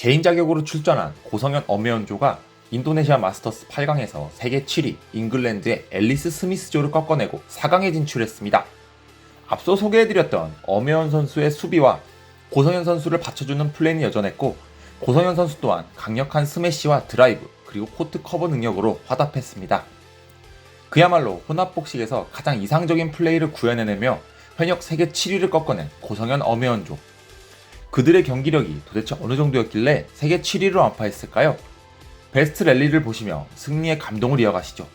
개인 자격으로 출전한 고성현 엄혜연조가 인도네시아 마스터스 8강에서 세계 7위 잉글랜드의 앨리스 스미스조를 꺾어내고 4강에 진출했습니다. 앞서 소개해드렸던 엄혜연 선수의 수비와 고성현 선수를 받쳐주는 플레이는 여전했고 고성현 선수 또한 강력한 스매시와 드라이브 그리고 코트 커버 능력으로 화답했습니다. 그야말로 혼합복식에서 가장 이상적인 플레이를 구현해내며 현역 세계 7위를 꺾어낸 고성현 엄혜연조 그들의 경기력이 도대체 어느 정도였길래 세계 7위로 안파했을까요? 베스트 랠리를 보시며 승리의 감동을 이어가시죠.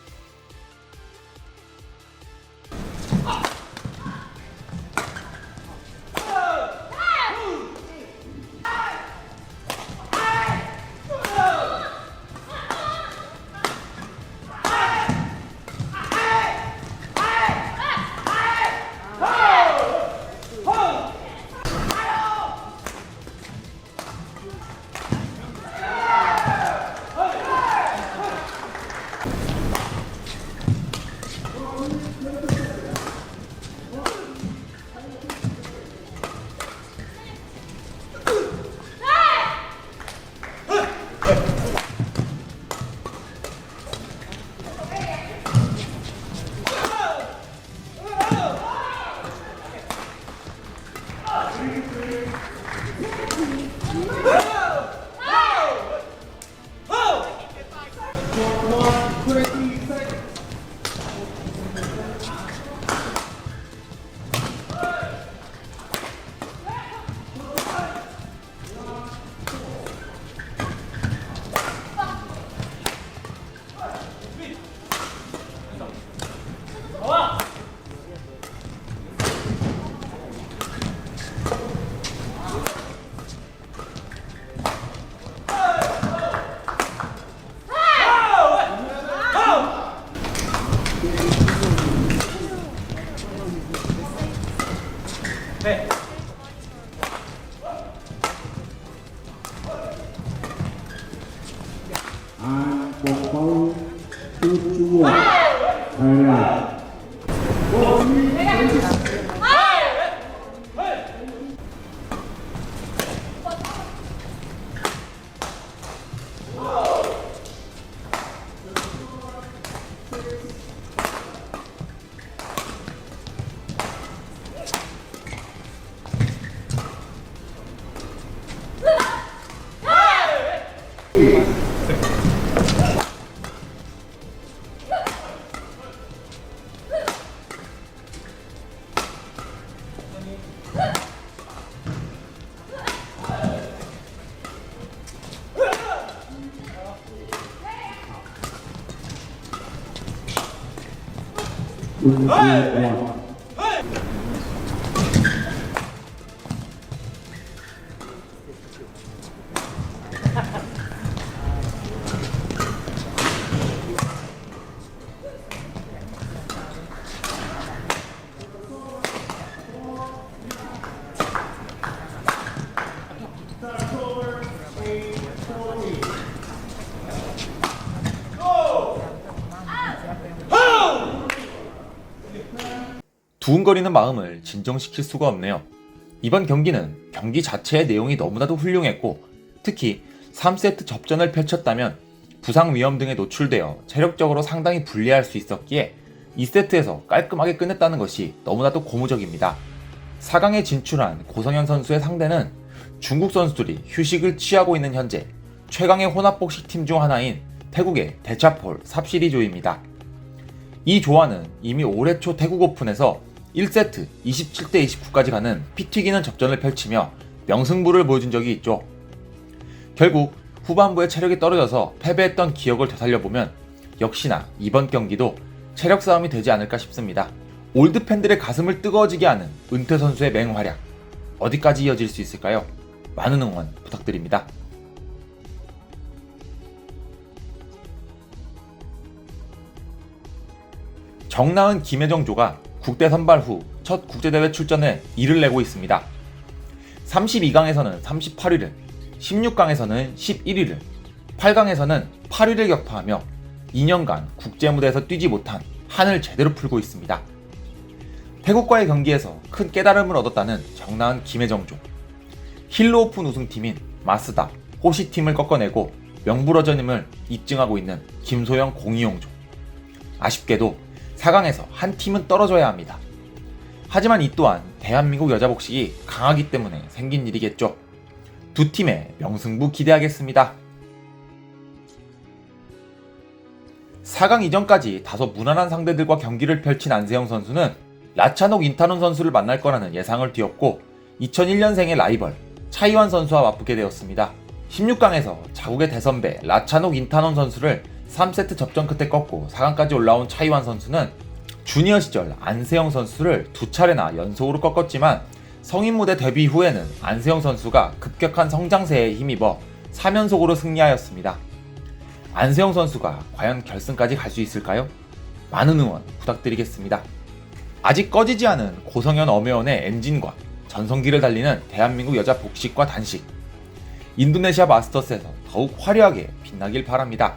Come on. 안복방 수주 수주원 두근거리는 마음을 진정시킬 수가 없네요. 이번 경기는 경기 자체의 내용이 너무나도 훌륭했고 특히 3세트 접전을 펼쳤다면 부상 위험 등에 노출되어 체력적으로 상당히 불리할 수 있었기에 2세트에서 깔끔하게 끝냈다는 것이 너무나도 고무적입니다. 4강에 진출한 고성현 선수의 상대는 중국 선수들이 휴식을 취하고 있는 현재 최강의 혼합복식 팀 중 하나인 태국의 대차폴 삽시리조입니다. 이 조화는 이미 올해 초 태국 오픈에서 1세트 27대 29까지 가는 피 튀기는 접전을 펼치며 명승부를 보여준 적이 있죠. 결국 후반부에 체력이 떨어져서 패배했던 기억을 되살려보면 역시나 이번 경기도 체력 싸움이 되지 않을까 싶습니다. 올드 팬들의 가슴을 뜨거워지게 하는 은퇴 선수의 맹활약 어디까지 이어질 수 있을까요? 많은 응원 부탁드립니다. 정나은 김혜정조가 국대 선발 후 첫 국제대회 출전에 이를 내고 있습니다. 32강에서는 38위를, 16강에서는 11위를, 8강에서는 8위를 격파하며 2년간 국제 무대에서 뛰지 못한 한을 제대로 풀고 있습니다. 태국과의 경기에서 큰 깨달음을 얻었다는 정나은 김혜정조. 힐로 오픈 우승팀인 마스다, 호시팀을 꺾어내고 명불허전임을 입증하고 있는 김소영 공이용조. 아쉽게도 4강에서 한 팀은 떨어져야 합니다. 하지만 이 또한 대한민국 여자 복식이 강하기 때문에 생긴 일이겠죠. 두 팀의 명승부 기대하겠습니다. 4강 이전까지 다소 무난한 상대들과 경기를 펼친 안세영 선수는 라차녹 인타논 선수를 만날 거라는 예상을 띄웠고 2001년생의 라이벌 차이완 선수와 맞붙게 되었습니다. 16강에서 자국의 대선배 라차녹 인타논 선수를 3세트 접전 끝에 꺾고 4강까지 올라온 차이완 선수는 주니어 시절 안세영 선수를 두 차례나 연속으로 꺾었지만 성인 무대 데뷔 후에는 안세영 선수가 급격한 성장세에 힘입어 3연속으로 승리하였습니다. 안세영 선수가 과연 결승까지 갈 수 있을까요? 많은 응원 부탁드리겠습니다. 아직 꺼지지 않은 고성현 엄혜원의 엔진과 전성기를 달리는 대한민국 여자 복식과 단식. 인도네시아 마스터스에서 더욱 화려하게 빛나길 바랍니다.